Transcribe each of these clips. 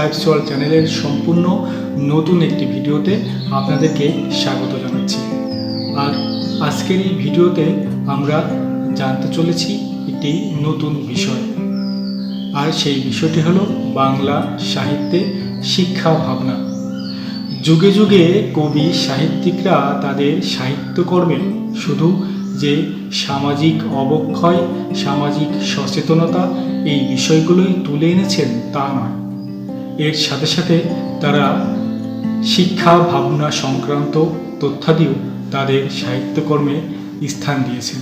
সাইফ সোয়াল চ্যানেলের সম্পূর্ণ নতুন একটি ভিডিওতে আপনাদেরকে স্বাগত জানাচ্ছি। আর আজকের এই ভিডিওতে আমরা জানতে চলেছি একটি নতুন বিষয়। আর সেই বিষয়টি হলো বাংলা সাহিত্যে শিক্ষা ভাবনা। যুগে যুগে কবি সাহিত্যিকরা তাদের সাহিত্যকর্মে শুধু যে সামাজিক অবক্ষয়, সামাজিক সচেতনতা এই বিষয়গুলোই তুলে এনেছেন তা নয়। এর সাথে সাথে তারা শিক্ষা, ভাবনা সংক্রান্ত তথ্যাদিও তাদের সাহিত্যকর্মে স্থান দিয়েছেন।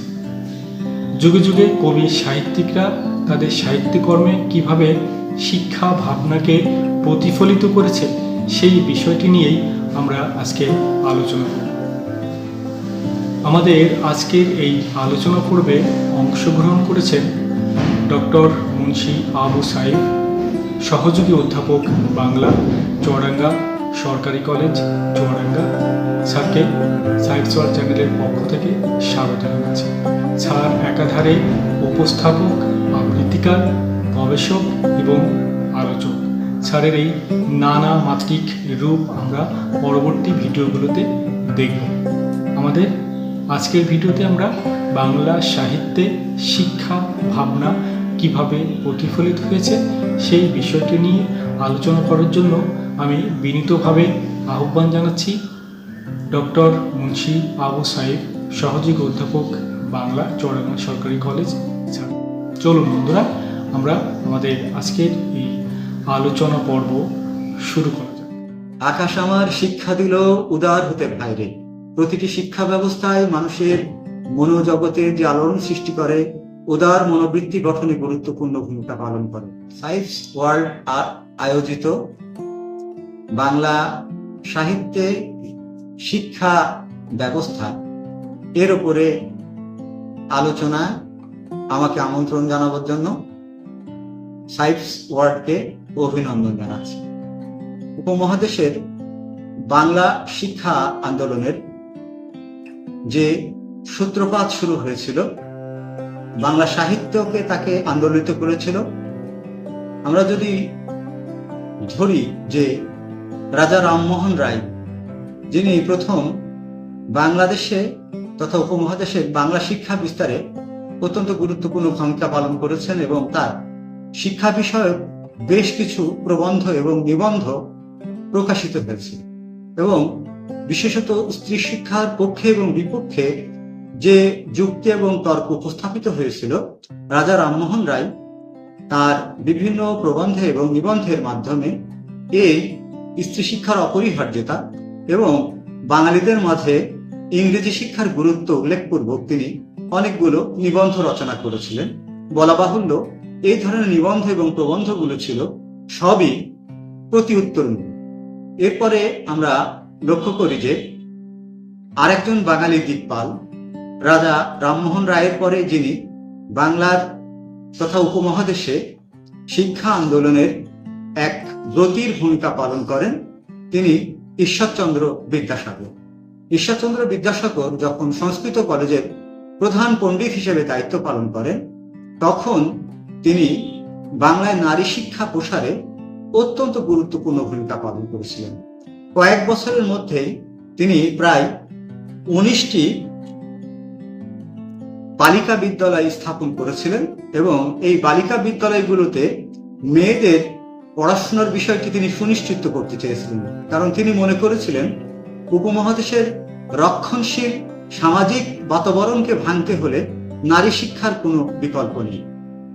যুগে যুগে কবি সাহিত্যিকরা তাদের সাহিত্যকর্মে কীভাবে শিক্ষা, ভাবনাকে প্রতিফলিত করেছে, সেই বিষয়টি নিয়েই আমরা আজকে আলোচনা করব। আমাদের আজকের এই আলোচনা পর্বে অংশগ্রহণ করেছেন ডক্টর মুন্সি আবু সাইফ। সহযোগী অধ্যাপক বাংলা চুয়াডাঙ্গা সরকারি কলেজ চুয়াডাঙ্গা স্যারকে সায়েন্স চ্যানেলের পক্ষ থেকে স্বাগত জানাচ্ছি। স্যার একাধারে উপস্থাপক, আবৃত্তিকার, গবেষক এবং আলোচক। স্যারের এই নানা মাত্রিক রূপ আমরা পরবর্তী ভিডিওগুলোতে দেখব। আমাদের আজকের ভিডিওতে আমরা বাংলা সাহিত্যে শিক্ষা, ভাবনা কীভাবে প্রতিফলিত হয়েছে সেই বিষয়টি নিয়ে আলোচনা করার জন্য আমি বিনীতভাবে আহ্বান জানাচ্ছি। ডক্টর মুন্সি আবু সাহেব, সহযোগী অধ্যাপক, বাংলা চৌরাঙ্গা সরকারি কলেজ। চলুন বন্ধুরা, আমরা আমাদের আজকের এই আলোচনা পর্ব শুরু করা যাক। আকাশ আমার শিক্ষা দিল, উদার হতে বাইরে প্রতিটি শিক্ষা ব্যবস্থায় মানুষের মনোজগতে যে আলোড়ন সৃষ্টি করে। উদার মনোবৃত্তি গঠনে গুরুত্বপূর্ণ ভূমিকা পালন করে। সাইন্স ওয়ার্ল্ড আয়োজিত বাংলা সাহিত্যে শিক্ষা ব্যবস্থা এর উপরে আলোচনা আমাকে আমন্ত্রণ জানাবার জন্য সাইফস ওয়ার্ল্ডকে অভিনন্দন জানাচ্ছি। উপমহাদেশের বাংলা শিক্ষা আন্দোলনের যে সূত্রপাত শুরু হয়েছিল বাংলা সাহিত্যকে তাকে আন্দোলিত করেছিল। আমরা যদি ধরি যে রাজা রামমোহন রায়, যিনি প্রথম বাংলাদেশে তথা উপমহাদেশে বাংলা শিক্ষা বিস্তারে অত্যন্ত গুরুত্বপূর্ণ ভূমিকা পালন করেছেন এবং তার শিক্ষা বিষয়ক বেশ কিছু প্রবন্ধ এবং নিবন্ধ প্রকাশিত হয়েছে এবং বিশেষত স্ত্রী শিক্ষার পক্ষে এবং বিপক্ষে যে যুক্তি এবং তর্ক উপস্থাপিত হয়েছিল, রাজা রামমোহন রায় তার বিভিন্ন প্রবন্ধে এবং নিবন্ধের মাধ্যমে এই স্ত্রী শিক্ষার অপরিহার্যতা এবং বাঙালিদের মাঝে ইংরেজি শিক্ষার গুরুত্ব উল্লেখপূর্বক তিনি অনেকগুলো নিবন্ধ রচনা করেছিলেন। বলা বাহুল্য, এই ধরনের নিবন্ধ এবং প্রবন্ধগুলো ছিল সবই প্রতি এরপরে আমরা লক্ষ্য করি যে আরেকজন বাঙালি দিকপাল রাজা রামমোহন রায়ের পরে যিনি বাংলার তথা উপমহাদেশে শিক্ষা আন্দোলনের এক ব্রতির ভূমিকা পালন করেন, তিনি ঈশ্বরচন্দ্র বিদ্যাসাগর। ঈশ্বরচন্দ্র বিদ্যাসাগর যখন সংস্কৃত কলেজের প্রধান পণ্ডিত হিসেবে দায়িত্ব পালন করেন, তখন তিনি বাংলায় নারী শিক্ষা প্রসারে অত্যন্ত গুরুত্বপূর্ণ ভূমিকা পালন করেছিলেন। কয়েক বছরের মধ্যেই তিনি প্রায় উনিশটি বালিকা বিদ্যালয় স্থাপন করেছিলেন এবং এই বালিকা বিদ্যালয়গুলোতে মেয়েদের পড়াশোনার বিষয়টি তিনি সুনিশ্চিত করতে চেয়েছিলেন। কারণ তিনি মনে করেছিলেন, উপমহাদেশের রক্ষণশীল সামাজিক বাতাবরণকে ভাঙতে হলে নারী শিক্ষার কোনো বিকল্প নেই।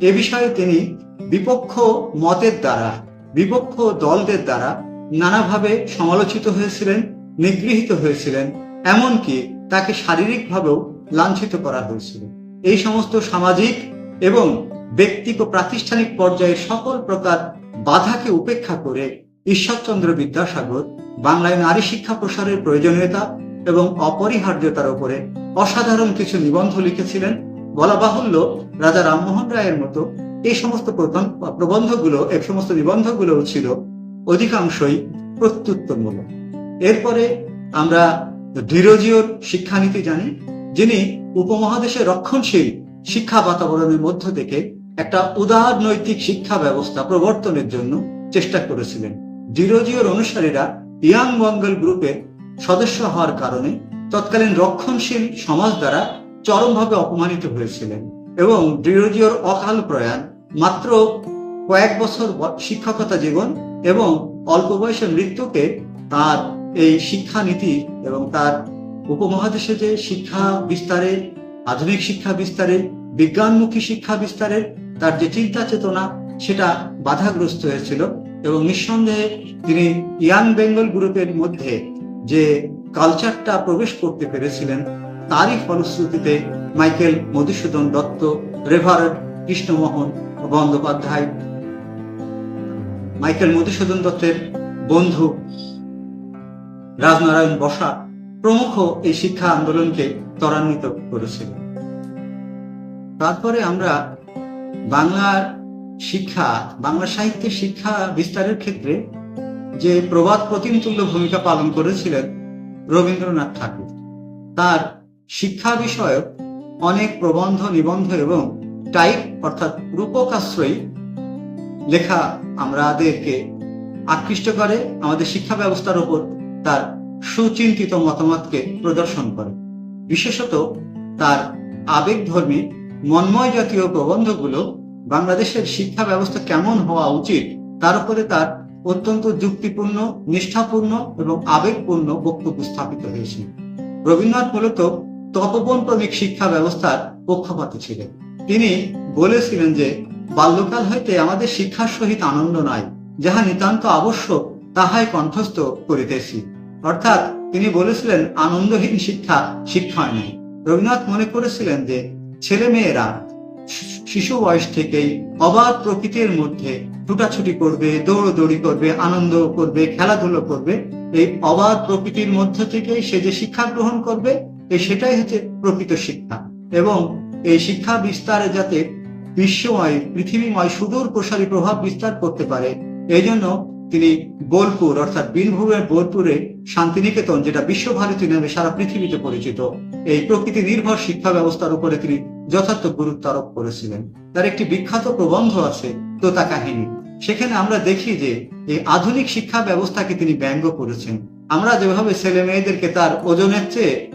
এ বিষয়ে তিনি বিপক্ষ মতের দ্বারা, বিপক্ষ দলদের দ্বারা নানাভাবে সমালোচিত হয়েছিলেন, নিগৃহীত হয়েছিলেন, এমনকি তাকে শারীরিকভাবেও লাঞ্ছিত করা হয়েছিল। এই সমস্ত সামাজিক এবং ব্যক্তিক ও প্রাতিষ্ঠানিক পর্যায়ে সকল প্রকার বাধাকে উপেক্ষা করে ঈশ্বরচন্দ্র বিদ্যাসাগর বাংলায় নারী শিক্ষা প্রসারের প্রয়োজনীয়তা এবং অপরিহার্যতার উপরে অসাধারণ কিছু নিবন্ধ লিখেছিলেন। বলা বাহুল্য, রাজা রামমোহন রায়ের মতো এই সমস্ত প্রবন্ধ- প্রবন্ধগুলো, এই সমস্ত নিবন্ধগুলো ছিল অধিকাংশই প্রত্যুত্তরমূলক। এরপরে আমরা ডিরোজিওর শিক্ষানীতি জানি। যিনি উপমহাদেশের রক্ষণশীল শিক্ষা বাতাবরণের মধ্য থেকে একটা উদার নৈতিক শিক্ষা ব্যবস্থা প্রবর্তনের জন্য চেষ্টা করেছিলেন। ডিরোজিওর অনুসারীরা ইয়াং মঙ্গল গ্রুপের সদস্য হওয়ার কারণে তৎকালীন রক্ষণশীল সমাজ দ্বারা চরমভাবে অপমানিত হয়েছিলেন এবং ডিরোজিওর অকাল প্রয়াণ মাত্র কয়েক বছর শিক্ষকতা জীবন এবং অল্প বয়সে মৃত্যুকে তার এই শিক্ষানীতি এবং তার উপমহাদেশে যে শিক্ষা বিস্তারের আধুনিক শিক্ষা বিস্তারের বিজ্ঞানমুখী শিক্ষা বিস্তারের তার যে চিন্তা চেতনা, সেটা বাধাগ্রস্ত হয়েছিল এবং নিঃসন্দেহে তিনি ইয়াং বেঙ্গল গ্রুপের মধ্যে যে কালচারটা প্রবেশ করতে পেরেছিলেন, তারই ফলশ্রুতিতে Michael Madhusudan Dutt reverend Krishnamohan Bandyopadhyay, Michael Madhusudan দত্তের বন্ধু রাজনারায়ণ বসা প্রমুখ এই শিক্ষা আন্দোলনকে ত্বরান্বিত করেছিল। তারপরে আমরা বাংলার শিক্ষা, বাংলা সাহিত্যের শিক্ষা বিস্তারের ক্ষেত্রে যে প্রবাদ প্রতিমতুল্য ভূমিকা পালন করেছিলেন রবীন্দ্রনাথ ঠাকুর, তার শিক্ষা বিষয়ক অনেক প্রবন্ধ, নিবন্ধ এবং টাইপ অর্থাৎ রূপকাশ্রয়ী লেখা আমাদেরকে আকৃষ্ট করে, আমাদের শিক্ষা ব্যবস্থার উপর তার সুচিন্তিত মতামতকে প্রদর্শন করে। বিশেষত তার আবেগধর্মী মন্ময় জাতীয় প্রবন্ধগুলো বাংলাদেশের শিক্ষা ব্যবস্থা কেমন হওয়া উচিত, তার উপরে তার অত্যন্ত যুক্তিপূর্ণ, নিষ্ঠাপূর্ণ এবং আবেগপূর্ণ বক্তব্য স্থাপিত হয়েছে। রবীন্দ্রনাথ মূলত তপবন ক্রমিক শিক্ষা ব্যবস্থার পক্ষপাতী ছিলেন। তিনি বলেছিলেন যে, বাল্যকাল হইতে আমাদের শিক্ষার সহিত আনন্দ নাই, যাহা নিতান্ত আবশ্যক, তাহাই কণ্ঠস্থ করিতেছি। অর্থাৎ তিনি বলেছিলেন, আনন্দহীন শিক্ষা শিক্ষা নেই। রবীন্দ্রনাথ মনে করেছিলেন যে ছেলে মেয়েরা শিশু বয়স থেকেই অবাধ প্রকৃতির মধ্যে ছুটাছুটি করবে, দৌড়দৌড়ি করবে, আনন্দ করবে, খেলাধুলো করবে, এই অবাধ প্রকৃতির মধ্য থেকেই সে যে শিক্ষা গ্রহণ করবে এই সেটাই হচ্ছে প্রকৃত শিক্ষা। এবং এই শিক্ষা বিস্তারে যাতে বিশ্বময়, পৃথিবীময় সুদূর প্রসারী প্রভাব বিস্তার করতে পারে, এই জন্য তিনি বোলপুর, অর্থাৎ বীরভূমের বোলপুরে শান্তিনিকেতন, যেটা বিশ্বভারতী নামে সারা পৃথিবীতে পরিচিত, এই প্রকৃতি নির্ভর শিক্ষা ব্যবস্থার উপরে তিনি যথার্থ গুরুত্ব আরোপ করেছিলেন। তার একটি বিখ্যাত প্রবন্ধ আছে, তোতা কাহিনী। সেখানে আমরা দেখি যে, এই আধুনিক শিক্ষা ব্যবস্থাকে তিনি ব্যঙ্গ করেছেন। আমরা যেভাবে ছেলে মেয়েদেরকে তার ওজনের চেয়ে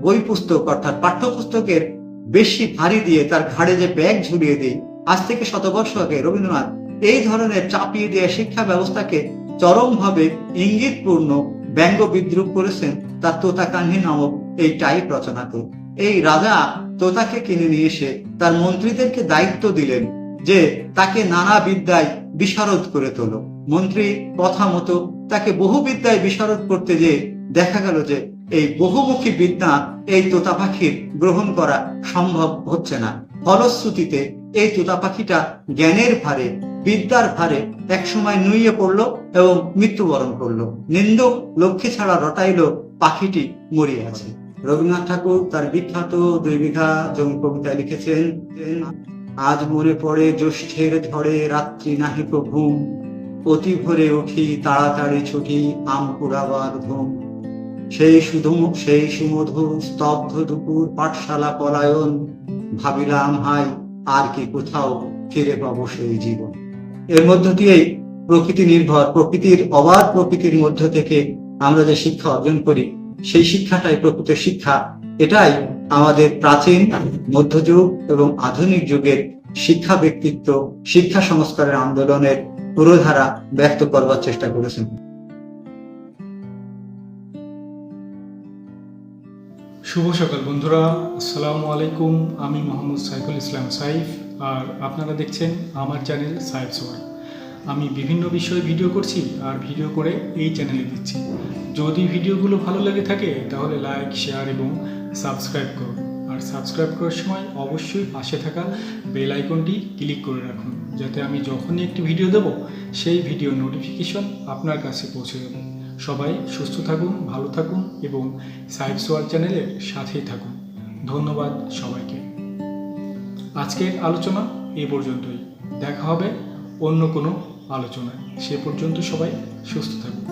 বই পুস্তক, অর্থাৎ পাঠ্যপুস্তকের বেশি ভারী দিয়ে তার ঘাড়ে যে ব্যাগ ঝুলিয়ে দিই, আজ থেকে শতবর্ষ আগে রবীন্দ্রনাথ এই ধরনের চাপিয়ে দেওয়া শিক্ষা ব্যবস্থাকে চরমভাবে ইঙ্গিতপূর্ণ ব্যঙ্গ বিদ্রুপ করেছেন তার তোতা কাহিনী নামক এই টাইপ রচনাতে। এই রাজা তোতাকে কিনে নিয়ে এসে তার মন্ত্রীদেরকে দায়িত্ব দিলেন যে তাকে নানা বিদ্যায় বিশারদ করে তোলো। মন্ত্রী কথা মতো তাকে বহু বিদ্যায় বিশারদ করতে যে দেখা গেল যে এই বহুমুখী বিদ্যা এই তোতা পাখির গ্রহণ করা সম্ভব হচ্ছে না। ফলশ্রুতিতে এই তোতা পাখিটা জ্ঞানের ভারে, বিদ্যার ভারে একসময় নুইয়ে পড়ল এবং মৃত্যুবরণ করল। নিন্দুক লক্ষ্মী ছাড়া রটাইলো পাখিটি মরিয়ে আছে। রবীন্দ্রনাথ ঠাকুর তার বিখ্যাত দুই বিঘা জমি কবিতা লিখেছেন, আজ মনে পড়ে জ্যৈষ্ঠের ঝড়ে রাত্রি নাহিক ঘুম অতি ভোরে উঠি তাড়াতাড়ি ছুটি আম কুড়াবার ধুম। সেই শুধু সেই সুমধু স্তব্ধ দুপুর পাঠশালা পলায়ন। ভাবিলাম হাই আর কি কোথাও ফিরে পাবো সেই জীবন। এর মধ্য দিয়েই প্রকৃতি নির্ভর, প্রকৃতির অবাধ প্রকৃতির মধ্য থেকে আমরা যে শিক্ষা অর্জন করি, সেই শিক্ষাটাই প্রকৃত শিক্ষা। এটাই আমাদের প্রাচীন, মধ্যযুগ এবং আধুনিক যুগের শিক্ষা ব্যক্তিত্ব, শিক্ষা সংস্কারের আন্দোলনের পুরোধারা ব্যক্ত করবার চেষ্টা করেছেন। শুভ সকাল বন্ধুরা, আসসালামু আলাইকুম। আমি মোহাম্মদ সাইফুল ইসলাম সাইফ, আর আপনারা দেখছেন আমার চ্যানেল সাইফ সোয়ার আমি বিভিন্ন বিষয়ে ভিডিও করছি আর ভিডিও করে এই চ্যানেলে দিচ্ছি। যদি ভিডিওগুলো ভালো লেগে থাকে, তাহলে লাইক, শেয়ার এবং সাবস্ক্রাইব করুন। আর সাবস্ক্রাইব করার সময় অবশ্যই পাশে থাকা বেল আইকনটি ক্লিক করে রাখুন, যাতে আমি যখনই একটি ভিডিও দেব, সেই ভিডিও নোটিফিকেশন আপনার কাছে পৌঁছে যাবে। সবাই সুস্থ থাকুন, ভালো থাকুন এবং সাইফ সোয়ার চ্যানেলের সাথেই থাকুন। ধন্যবাদ সবাইকে। আজকের আলোচনা এ পর্যন্তই। দেখা হবে অন্য কোনো আলোচনায়। সে পর্যন্ত সবাই সুস্থ থাকুন।